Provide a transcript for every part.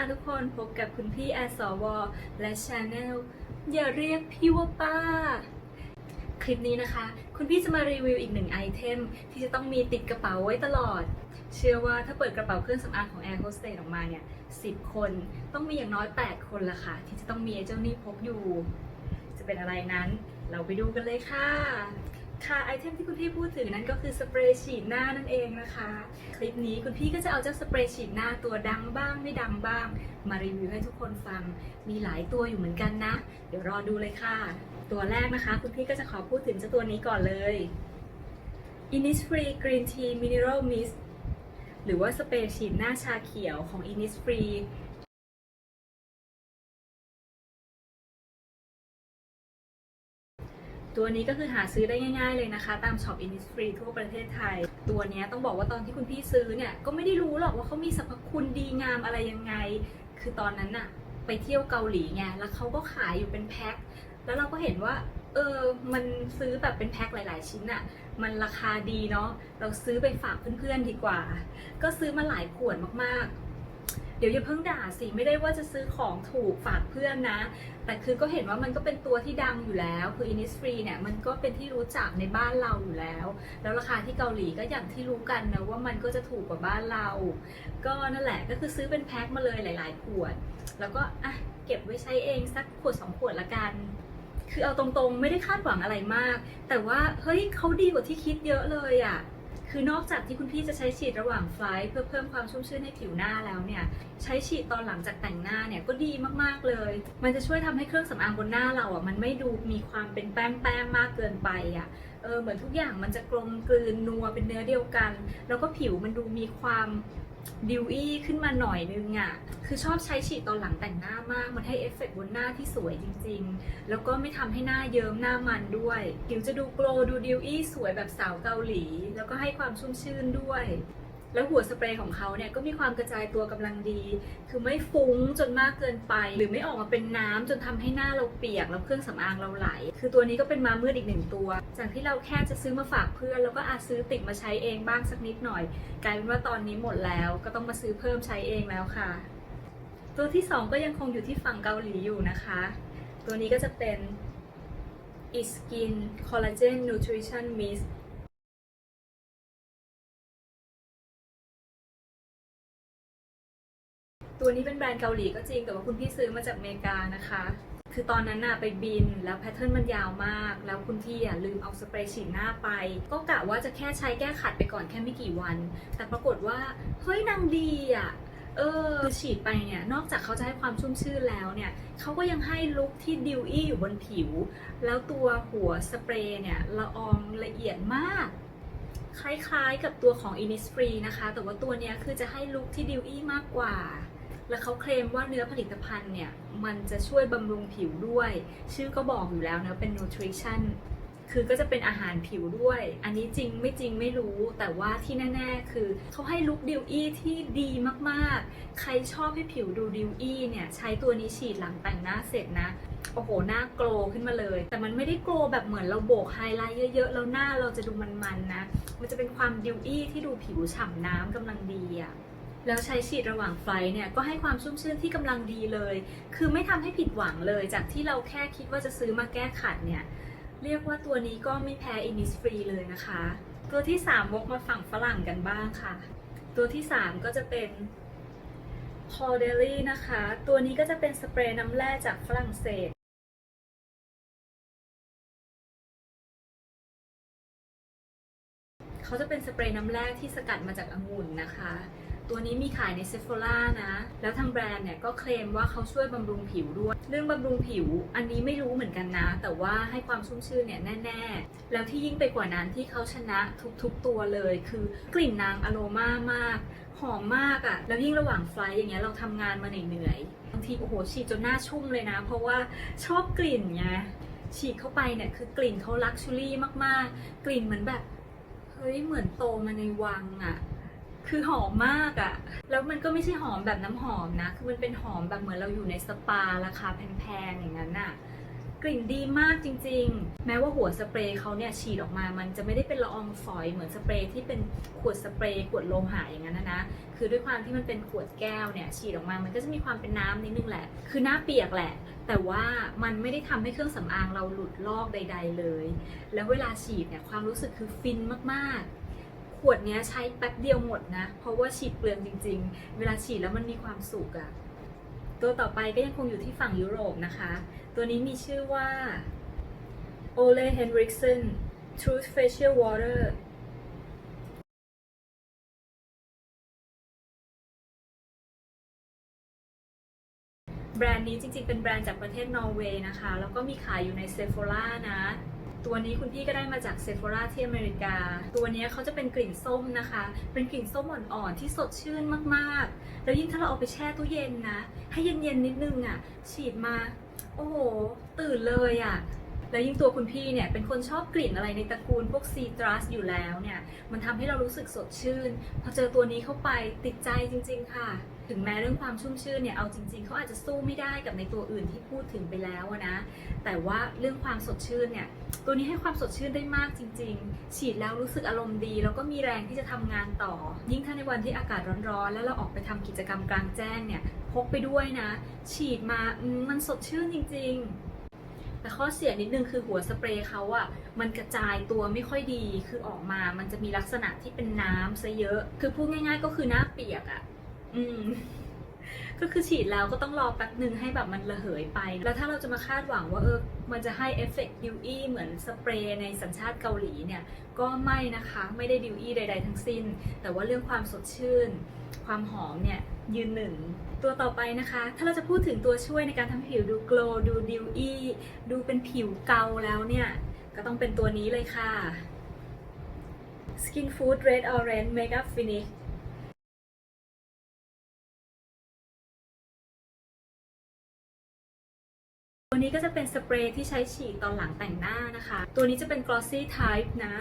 ค่ะทุกคนพบกับคุณพี่อสว และชาแนลอย่าเรียกพี่ว่าป้า คลิปนี้นะคะ คุณพี่จะมารีวิวอีกหนึ่งไอเทม ที่จะต้องมีติดกระเป๋าไว้ตลอด เชื่อว่าถ้าเปิดกระเป๋าเครื่องสำอางของ Air Hostess ออกมาเนี่ย10คนต้องมีอย่างน้อย 8 คนละค่ะ ที่จะต้องมีเจ้านี่พกอยู่ จะเป็นอะไรนั้น เราไปดูกันเลยค่ะ ค่ะไอเทมที่คุณพี่พูดถึงนั้นก็คือสเปรย์ฉีดหน้านั่นเองนะคะ คลิปนี้คุณพี่ก็จะเอาเจ้าสเปรย์ฉีดหน้าตัวดังบ้างไม่ดังบ้าง มารีวิวให้ทุกคนฟัง มีหลายตัวอยู่เหมือนกันนะ เดี๋ยวรอดูเลยค่ะ ตัวแรกนะคะ คุณพี่ก็จะขอพูดถึงเจ้าตัวนี้ก่อนเลย Innisfree Green Tea Mineral Mist หรือว่าสเปรย์ฉีดหน้าชาเขียวของ Innisfree ตัวนี้ก็คือหาซื้อได้ง่าย ๆ เลยนะคะ ตามช็อป Innisfree ทั่วประเทศไทย ตัวนี้ต้องบอกว่าตอนที่คุณพี่ซื้อเนี่ย ก็ไม่ได้รู้หรอกว่าเขามีสรรพคุณดีงามอะไรยังไง คือตอนนั้นอะไปเที่ยวเกาหลีไงแล้วเขาก็ขายอยู่เป็นแพ็คแล้วเราก็เห็นว่าเออ มันซื้อแบบเป็นแพ็คหลาย ๆ ชิ้นอะมันราคาดีเนาะ เราซื้อไปฝากเพื่อน ๆ ดีกว่า ก็ซื้อมาหลายขวดมาก ๆ เดี๋ยวอย่าเพิ่งด่าสิไม่ได้ว่าจะซื้อของถูกฝากเพื่อนนะ แต่คือก็เห็นว่ามันก็เป็นตัวที่ดังอยู่แล้วคือ Innisfree เนี่ยมันก็เป็นที่รู้จักในบ้านเราอยู่แล้ว แล้วราคาที่เกาหลีก็อย่างที่รู้กันนะว่ามันก็จะถูกกว่าบ้านเรา ก็นั่นแหละก็คือซื้อเป็นแพ็คมาเลยหลาย ๆ ขวด แล้วก็อะเก็บไว้ใช้เองสักขวดสองขวดละกันคือเอาตรงๆ ไม่ได้คาดหวังอะไรมาก แต่ว่าเฮ้ยเขาดีกว่าที่คิดเยอะเลยอะ่ะ คือนอกจากที่คุณพี่จะใช้ฉีดระหว่างไฟล์เพื่อเพิ่มความชุ่มชื่นให้ผิวหน้าแล้วเนี่ย ใช้ฉีดตอนหลังจากแต่งหน้าเนี่ยก็ดีมากๆเลย มันจะช่วยทำให้เครื่องสำอางบนหน้าเราอะมันไม่ดูมีความเป็นแป้งแป้งมากเกินไปอะ เออเหมือนทุกอย่างมันจะกลมกลืนนัวเป็นเนื้อเดียวกัน แล้วก็ผิวมันดูมีความ ดิวอี้ขึ้นมาหน่อยนึงอะ คือชอบใช้ฉีดตอนหลังแต่งหน้ามาก มันให้เอฟเฟกต์บนหน้าที่สวยจริงๆ แล้วก็ไม่ทำให้หน้าเยิ้มหน้ามันด้วย ผิวจะดูโกลดูดิวอี้สวยแบบสาวเกาหลี แล้วก็ให้ความชุ่มชื่นด้วย แล้วหัวสเปรย์ของเขาเนี่ยก็มีความกระจายตัวกำลังดี คือไม่ฟุ้งจนมากเกินไป หรือไม่ออกมาเป็นน้ำจนทำให้หน้าเราเปียกแล้วเครื่องสำอางเราไหล คือตัวนี้ก็เป็นมามืดอีกหนึ่งตัว จากที่เราแค่จะซื้อมาฝากเพื่อนแล้วก็อาจซื้อติดมาใช้เองบ้างสักนิดหน่อย กลายเป็นว่าตอนนี้หมดแล้วก็ต้องมาซื้อเพิ่มใช้เองแล้วค่ะ ตัวที่สองก็ยังคงอยู่ที่ฝั่งเกาหลีอยู่นะคะ ตัวนี้ก็จะเป็น Iskin Collagen Nutrition Mist ตัวนี้เป็นแบรนด์เกาหลีก็จริง แต่ว่าคุณพี่ซื้อมาจากอเมริกานะคะ คือตอนนั้นน่ะไปบินแล้วแพทเทิร์นมันยาวมาก แล้วคุณพี่อะลืมเอาสเปรย์ฉีดหน้าไป ก็กะว่าจะแค่ใช้แก้ขัดไปก่อนแค่ไม่กี่วัน แต่ปรากฏว่า เฮ้ยนางดีอะเออคือฉีดไปเนี่ยนอกจากเขาจะให้ความชุ่มชื่นแล้วเนี่ยเขาก็ยังให้ลุคที่ดิวอี้อยู่บนผิว แล้วตัวหัวสเปรย์เนี่ยละอองละเอียดมาก คล้ายๆกับตัวของ Innisfree นะคะ แต่ว่าตัวเนี้ยคือจะให้ลุคที่ดิวอี้มากกว่า แล้วเขาเคลมว่าเนื้อผลิตภัณฑ์เนี่ยมันจะช่วยบำรุงผิวด้วย ชื่อก็บอกอยู่แล้วนะเป็น nutrition คือก็จะเป็นอาหารผิวด้วย อันนี้จริงไม่จริงไม่รู้ แต่ว่าที่แน่ ๆ คือเขาให้ลุคดิวอี้ที่ดีมากๆ ใครชอบให้ผิวดูดิวอี้เนี่ยใช้ตัวนี้ฉีดหลังแต่งหน้าเสร็จนะ โอ้โห หน้าโกลว์ขึ้นมาเลย แต่มันไม่ได้โกลว์แบบเหมือนเราโบกไฮไลท์เยอะๆ แล้วหน้าเราจะดูมันๆนะ มันจะเป็นความดิวอี้ที่ดูผิวฉ่ำน้ำกำลังดีอะ แล้วใช้ฉีดระหว่างไฟล์เนี่ยก็ให้ความชุ่มชื่นที่กำลังดีเลย คือไม่ทำให้ผิดหวังเลย จากที่เราแค่คิดว่าจะซื้อมาแก้ขัดเนี่ย เรียกว่าตัวนี้ก็ไม่แพ้ Innisfree เลยนะคะ ตัวที่ 3 วกมาฝั่งฝรั่งกันบ้างค่ะ ตัวที่ 3 ก็จะเป็น p a u d e l y นะคะ ตัวนี้ก็จะเป็นสเปรย์น้ำแร่จากฝรั่งเศสเขาจะเป็นสเปรย์น้ำแร่ที่สกัดมาจากองุ่นนะคะ ตัวนี้มีขายในเซฟ h o ล่านะ แล้วทางแบรนด์เนี่ยก็เคลมว่าเขาช่วยบำรุงผิวด้วย เรื่องบำรุงผิวอันนี้ไม่รู้เหมือนกันนะ แต่ว่าให้ความชุ่มชื่นเนี่ยแน่ ๆ แล้วที่ยิ่งไปกว่านั้นที่เขาชนะทุกๆตัวเลย คือกลิ่นนางอโรมามากหอมมากอะ่ะ แล้วยิ่งระหว่างไฟอย่างเงี้ยเราทำงานมาเหนื่อยๆบางทีโอ้โหฉีดจนหน้าชุ่มเลยนะ เพราะว่าชอบกลิ่นไงฉีดเข้าไปเนี่ยคือกลิ่นเขาลักชูรี่มากๆ กลิ่นเหมือนแบบ เฮ้ยเหมือนโตมาในวังอะ คือหอมมากอะแล้วมันก็ไม่ใช่หอมแบบน้ำหอมนะ คือมันเป็นหอมแบบเหมือนเราอยู่ในสปาราคาแพงๆอย่างนั้นอะกลิ่นดีมากจริง ๆ แม้ว่าหัวสเปรย์เขาเนี่ยฉีดออกมา มันจะไม่ได้เป็นละอองฝอยเหมือนสเปรย์ที่เป็นขวดสเปรย์ขวดโลหะอย่างนั้นนะนะคือด้วยความที่มันเป็นขวดแก้วเนี่ยฉีดออกมา มันก็จะมีความเป็นน้ำนิดนึงแหละ คือหน้าเปียกแหละ แต่ว่ามันไม่ได้ทำให้เครื่องสำอางเราหลุดลอกใด ๆ เลย แล้วเวลาฉีดเนี่ยความรู้สึกคือฟินมากๆ ขวดนี้ใช้แป๊บเดียวหมดนะ เพราะว่าฉีดเปลืองจริง ๆ เวลาฉีดแล้วมันมีความสุขอะตัวต่อไปก็ยังคงอยู่ที่ฝั่งยุโรปนะคะ ตัวนี้มีชื่อว่า Ole Henriksen Truth Facial Water แบรนด์นี้จริงๆ เป็นแบรนด์จากประเทศนอร์เวย์นะคะ แล้วก็มีขายอยู่ในเซฟ h ร่านะ ตัวนี้คุณพี่ก็ได้มาจากเซฟ h ร่าที่อเมริกา ตัวนี้เขาจะเป็นกลิ่นส้มนะคะ เป็นกลิ่นส้มอ่อนๆที่สดชื่นมากๆ แล้วยิ่งถ้าเราเอาไปแช่ตู้เย็นนะ ให้เย็นๆนิดนึงอะ่ะ ฉีดมา โอ้โห ตื่นเลยอะ่ะแล้วยิ่งตัวคุณพี่เนี่ยเป็นคนชอบกลิ่นอะไรในตระกูลพวกซีตรัสอยู่แล้วเนี่ย มันทำให้เรารู้สึกสดชื่น พอเจอตัวนี้เข้าไปติดใจจริง ๆ ค่ะ ถึงแม้เรื่องความชุ่มชื่นเนี่ยเอาจริง ๆเขาอาจจะสู้ไม่ได้กับในตัวอื่นที่พูดถึงไปแล้วนะ แต่ว่าเรื่องความสดชื่นเนี่ย ตัวนี้ให้ความสดชื่นได้มากจริง ๆ ฉีดแล้วรู้สึกอารมณ์ดี แล้วก็มีแรงที่จะทำงานต่อ ยิ่งถ้าในวันที่อากาศร้อนๆ แล้วเราออกไปทำกิจกรรมกลางแจ้งเนี่ย พกไปด้วยนะ ฉีดมามมันสดชื่นจริง ๆแต่ข้อเสียนิดนึงคือหัวสเปรย์เขาอะมันกระจายตัวไม่ค่อยดี คือออกมา มันจะมีลักษณะที่เป็นน้ำซะเยอะ คือพูดง่าย ๆ ก็คือหน้าเปียกอะอืม ก็คือฉีดแล้วก็ต้องรอแป๊บหนึ่งให้แบบมันระเหยไป แล้วถ้าเราจะมาคาดหวังว่าเออมันจะให้เอฟเฟกต์ดิวอี้เหมือนสเปรย์ในสัญชาติเกาหลีเนี่ย ก็ไม่นะคะไม่ได้ดิวอี้ใด ๆ ทั้งสิ้น แต่ว่าเรื่องความสดชื่น ความหอมเนี่ยยืนหนึ่งตัวต่อไปนะคะ ถ้าเราจะพูดถึงตัวช่วยในการทำให้ผิวดูโกลดูดิวอี้ดูเป็นผิวเกาแล้วเนี่ย ก็ต้องเป็นตัวนี้เลยค่ะ Skin Food Red Orange Makeup Finish ตัวนี้ก็จะเป็นสเปรย์ที่ใช้ฉีดตอนหลังแต่งหน้านะคะ ตัวนี้จะเป็น glossy type นะ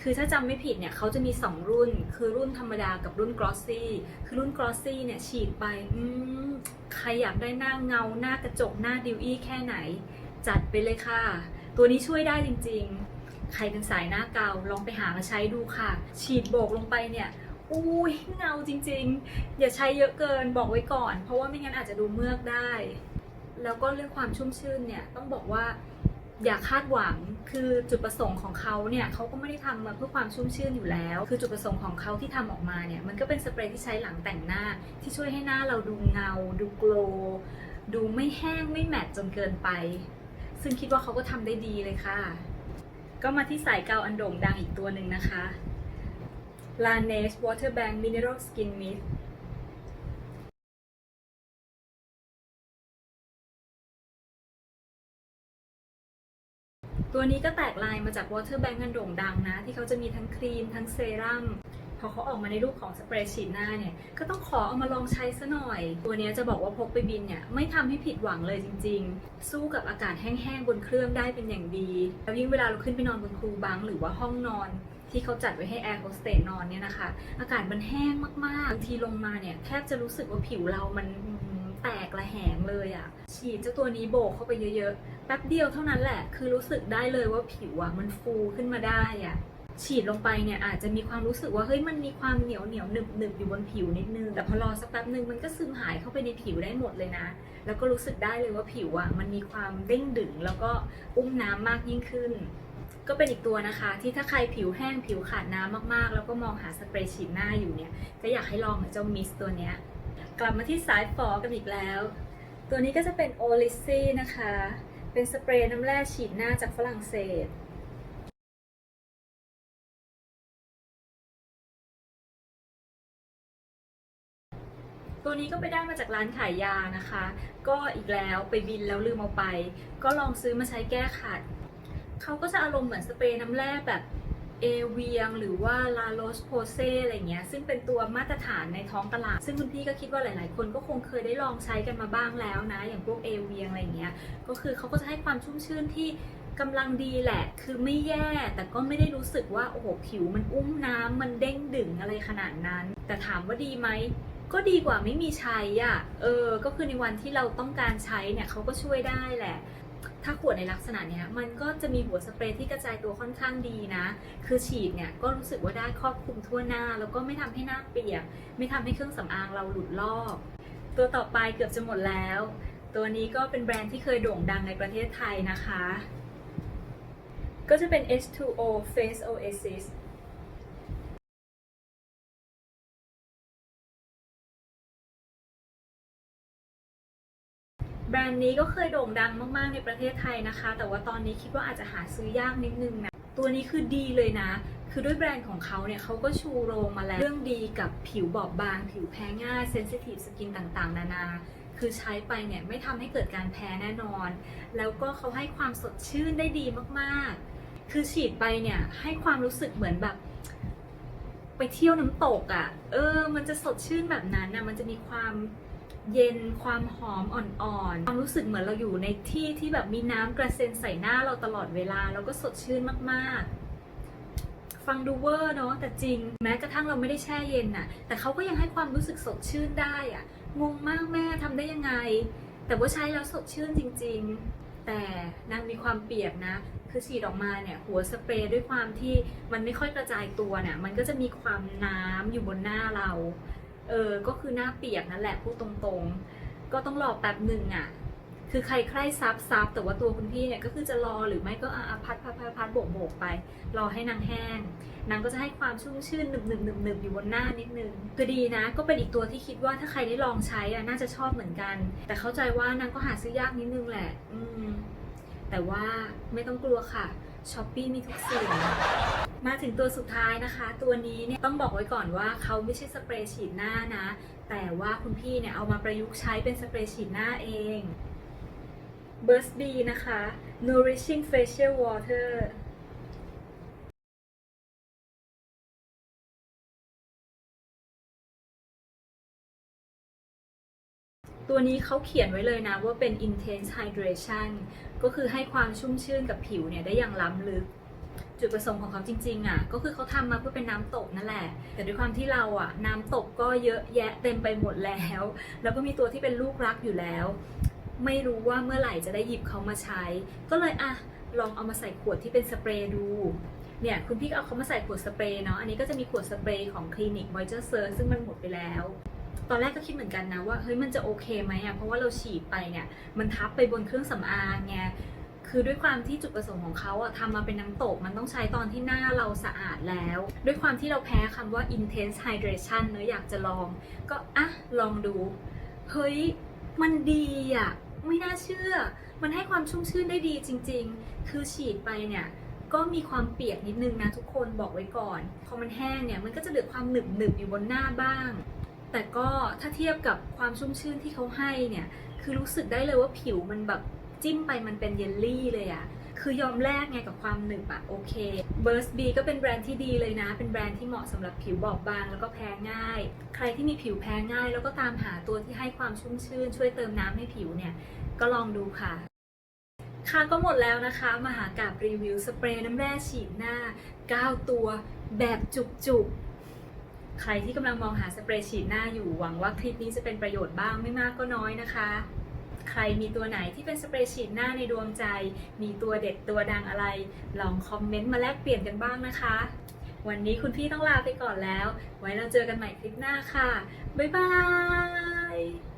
คือถ้าจำไม่ผิดเนี่ยเขาจะมี 2 รุ่น คือรุ่นธรรมดากับรุ่น glossy คือรุ่น glossy เนี่ยฉีดไป อืม ใครอยากได้หน้าเงา หน้ากระจก หน้าดิวอี้แค่ไหน จัดไปเลยค่ะ ตัวนี้ช่วยได้จริงๆ ใครเป็นสายหน้าเกาลองไปหามาใช้ดูค่ะ ฉีดโบกลงไปเนี่ยอุ้ยเงาจริงๆ อย่าใช้เยอะเกินบอกไว้ก่อน เพราะว่าไม่งั้นอาจจะดูเมือกได้ แล้วก็เรื่องความชุ่มชื่นเนี่ยต้องบอกว่าอย่าคาดหวังคือจุดประสงค์ของเขาเนี่ยเขาก็ไม่ได้ทำมาเพื่อความชุ่มชื่นอยู่แล้ว คือจุดประสงค์ของเขาที่ทำออกมาเนี่ยมันก็เป็นสเปรย์ที่ใช้หลังแต่งหน้า ที่ช่วยให้หน้าเราดูเงา ดูโกลดูไม่แห้งไม่แมตต์จนเกินไป ซึ่งคิดว่าเขาก็ทำได้ดีเลยค่ะ ก็มาที่สายเกาอันโด่งดังอีกตัวหนึ่งนะคะ Laneige Water Bank Mineral Skin Mist ตัวนี้ก็แตกลายมาจาก Water Bank กันโด่งดังนะ ที่เขาจะมีทั้งครีมทั้งเซรั่มพอเขาออกมาในรูปของสเปรย์ฉีดหน้าเนี่ย ก็ต้องขอเอามาลองใช้ซะหน่อย ตัวนี้จะบอกว่าพกไปบินเนี่ยไม่ทำให้ผิดหวังเลยจริง ๆ สู้กับอากาศแห้งๆบนเครื่องได้เป็นอย่างดี แล้วยิ่งเวลาเราขึ้นไปนอนบนครูบังหรือว่าห้องนอนที่เขาจัดไว้ให้แอร์โฮสเตสนอนเนี่ยนะคะ อากาศมันแห้งมากๆบางทีลงมาเนี่ยแทบจะรู้สึกว่าผิวเรามัน แตกระแหงเลยอะ่ะ ฉีดเจ้าตัวนี้โบกเข้าไปเยอะๆ แป๊บเดียวเท่านั้นแหละ คือรู้สึกได้เลยว่าผิวอะ่ะมันฟูขึ้นมาได้อะ่ะ ฉีดลงไปเนี่ยอาจจะมีความรู้สึกว่าเฮ้ยมันมีความเหนียวเหนียวหนึบหนึบอยู่บนผิวนิดนึง แต่พอรอสักแป๊บนึงมันก็ซึมหายเข้าไปในผิวได้หมดเลยนะ แล้วก็รู้สึกได้เลยว่าผิวอะ่ะมันมีความเด้งดึงแล้วก็อุ้มน้ำมากยิ่งขึ้นก็เป็นอีกตัวนะคะ ที่ถ้าใครผิวแห้งผิวขาดน้ำมากๆ แล้วก็มองหาสเปรย์ฉีดหน้าอยู่เนี่ย ก็อยากให้ลองเจ้ามิสตัวเนี้ย กลับมาที่สายฟอกันอีกแล้ว ตัวนี้ก็จะเป็นโอลิซี่นะคะ เป็นสเปรย์น้ำแร่ฉีดหน้าจากฝรั่งเศสตัวนี้ก็ไปได้มาจากร้านขายยานะคะ ก็อีกแล้วไปบินแล้วลืมเอาไป ก็ลองซื้อมาใช้แก้ขัด เขาก็จะอารมณ์เหมือนสเปรย์น้ำแร่แบบ เอเวียงหรือว่าลาโรสโพเซอะไรเงี้ยซึ่งเป็นตัวมาตรฐานในท้องตลาด ซึ่งคุณพี่ก็คิดว่าหลาย ๆ คนก็คงเคยได้ลองใช้กันมาบ้างแล้วนะ อย่างพวกเอเวียงอะไรเงี้ยก็คือเขาก็จะให้ความชุ่มชื่นที่กำลังดีแหละ คือไม่แย่ แต่ก็ไม่ได้รู้สึกว่า โอ้โห ผิวมันอุ้มน้ำ มันเด้งดึงอะไรขนาดนั้น แต่ถามว่าดีไหม ก็ดีกว่าไม่มีใช้อะ เออ ก็คือในวันที่เราต้องการใช้เนี่ยเขาก็ช่วยได้แหละ ถ้าขวดในลักษณะเนี้ยมันก็จะมีหัวสเปรย์ที่กระจายตัวค่อนข้างดีนะ คือฉีดเนี่ยก็รู้สึกว่าได้ครอบคลุมทั่วหน้า แล้วก็ไม่ทำให้หน้าเปียก ไม่ทำให้เครื่องสำอางเราหลุดลอก ตัวต่อไปเกือบจะหมดแล้ว ตัวนี้ก็เป็นแบรนด์ที่เคยโด่งดังในประเทศไทยนะคะ ก็จะเป็น H2O Face Oasis นด์นี้ก็เคยโด่งดังมากๆในประเทศไทยนะคะ แต่ว่าตอนนี้คิดว่าอาจจะหาซื้อยากนิดนึงนะ ตัวนี้คือดีเลยนะ คือด้วยแบรนด์ของเขาเนี่ยเขาก็ชูโรงมาแล้ว เรื่องดีกับผิวบอบบาง ผิวแพ้ง่ายเซนซิทีฟสกินต่างๆ นานา คือใช้ไปเนี่ยไม่ทำให้เกิดการแพ้แน่นอน แล้วก็เขาให้ความสดชื่นได้ดีมากๆ คือฉีดไปเนี่ยให้ความรู้สึกเหมือนแบบไปเที่ยวน้ำตกอะ่ะ เออ มันจะสดชื่นแบบนั้นนะมันจะมีความ เย็นความหอมอ่อนๆความรู้สึกเหมือนเราอยู่ในที่ที่แบบมีน้ำกระเซ็นใส่หน้าเราตลอดเวลา แล้วก็สดชื่นมาก ๆ ฟังดูเวอร์เนาะแต่จริง แม้กระทั่งเราไม่ได้แช่เย็นน่ะแต่เขาก็ยังให้ความรู้สึกสดชื่นได้อะ่ะงงมากแม่ทำได้ยังไง แต่ว่าใช้แล้วสดชื่นจริง ๆ แต่นางมีความเปียกนะคือฉีดออกมาเนี่ยหัวสเปรย์ด้วยความที่มันไม่ค่อยกระจายตัวเนี่ยมันก็จะมีความน้ำอยู่บนหน้าเรา เออ ก็คือหน้าเปียกนั่นแหละพูดตรงๆ ก็ต้องรอแป๊บหนึ่งอะ คือใครใครซับซับแต่ว่าตัวคุณพี่เนี่ยก็คือจะรอหรือไม่ก็อะพัดพัดพัดพัดโบกโบกไป รอให้นางแห้ง นางก็จะให้ความชุ่มชื่นหนึบหนึบหนึบหนึบอยู่บนหน้านิดนึงคือดีนะ ก็เป็นอีกตัวที่คิดว่าถ้าใครได้ลองใช้อะน่าจะชอบเหมือนกัน แต่เข้าใจว่านางก็หาซื้อยากนิดนึงแหละ อืมแต่ว่าไม่ต้องกลัวค่ะ ช้อปปี้มีทุกสิ่งมาถึงตัวสุดท้ายนะคะ ตัวนี้เนี่ยต้องบอกไว้ก่อนว่าเขาไม่ใช่สเปรย์ฉีดหน้านะ แต่ว่าคุณพี่เนี่ยเอามาประยุกต์ใช้เป็นสเปรย์ฉีดหน้าเอง Burst B นะคะ Nourishing Facial Water ตัวนี้เขาเขียนไว้เลยนะว่าเป็น intense hydration ก็คือให้ความชุ่มชื่นกับผิวเนี่ยได้อย่างล้ำลึก จุดประสงค์ของเขาจริงๆอะก็คือเขาทำมาเพื่อเป็นน้ำตกนั่นแหละ แต่ด้วยความที่เราอะน้ำตกก็เยอะแยะเต็มไปหมดแล้ว แล้วก็มีตัวที่เป็นลูกรักอยู่แล้ว ไม่รู้ว่าเมื่อไหร่จะได้หยิบเขามาใช้ ก็เลยอะลองเอามาใส่ขวดที่เป็นสเปรย์ดูเนี่ยคุณพี่เอาเขามาใส่ขวดสเปรย์เนาะ อันนี้ก็จะมีขวดสเปรย์ของคลินิก Moisture Surge ซึ่งมันหมดไปแล้ว ตอนแรกก็คิดเหมือนกันนะว่าเฮ้ยมันจะโอเคไหมอะเพราะว่าเราฉีดไปเนี่ยมันทับไปบนเครื่องสำอางไงคือด้วยความที่จุดประสงค์ของเขาอะทำมาเป็นน้ำตกมันต้องใช้ตอนที่หน้าเราสะอาดแล้ว ด้วยความที่เราแพ้คำว่า intense hydration เนอะอยากจะลอง ก็อะลองดู เฮ้ย มันดีอะไม่น่าเชื่อ มันให้ความชุ่มชื่นได้ดีจริง ๆ คือฉีดไปเนี่ยก็มีความเปียกนิดนึงนะทุกคนบอกไว้ก่อน พอมันแห้งเนี่ยมันก็จะเหลือความหนึบหนึบๆอยู่บนหน้าบ้าง แต่ก็ถ้าเทียบกับความชุ่มชื่นที่เขาให้เนี่ย คือรู้สึกได้เลยว่าผิวมันแบบจิ้มไปมันเป็นเยลลี่เลยอะคือยอมแลกไงกับความหนึบอะโอเค Burst B ก็เป็นแบรนด์ที่ดีเลยนะ เป็นแบรนด์ที่เหมาะสำหรับผิวบอบบาง แล้วก็แพ้ง่าย ใครที่มีผิวแพ้ง่าย แล้วก็ตามหาตัวที่ให้ความชุ่มชื่น ช่วยเติมน้ำให้ผิวเนี่ย ก็ลองดูค่ะค่ะก็หมดแล้วนะคะมหากาบรีวิวสเปรย์น้ำแร่ฉีดหน้า 9 ตัวแบบจุกๆ ใครที่กำลังมองหาสเปรย์ฉีดหน้าอยู่หวังว่าคลิปนี้จะเป็นประโยชน์บ้างไม่มากก็น้อยนะคะ ใครมีตัวไหนที่เป็นสเปรย์ฉีดหน้าในดวงใจ มีตัวเด็ดตัวดังอะไร ลองคอมเมนต์มาแลกเปลี่ยนกันบ้างนะคะ วันนี้คุณพี่ต้องลาไปก่อนแล้ว ไว้เราเจอกันใหม่คลิปหน้าค่ะ บ๊ายบาย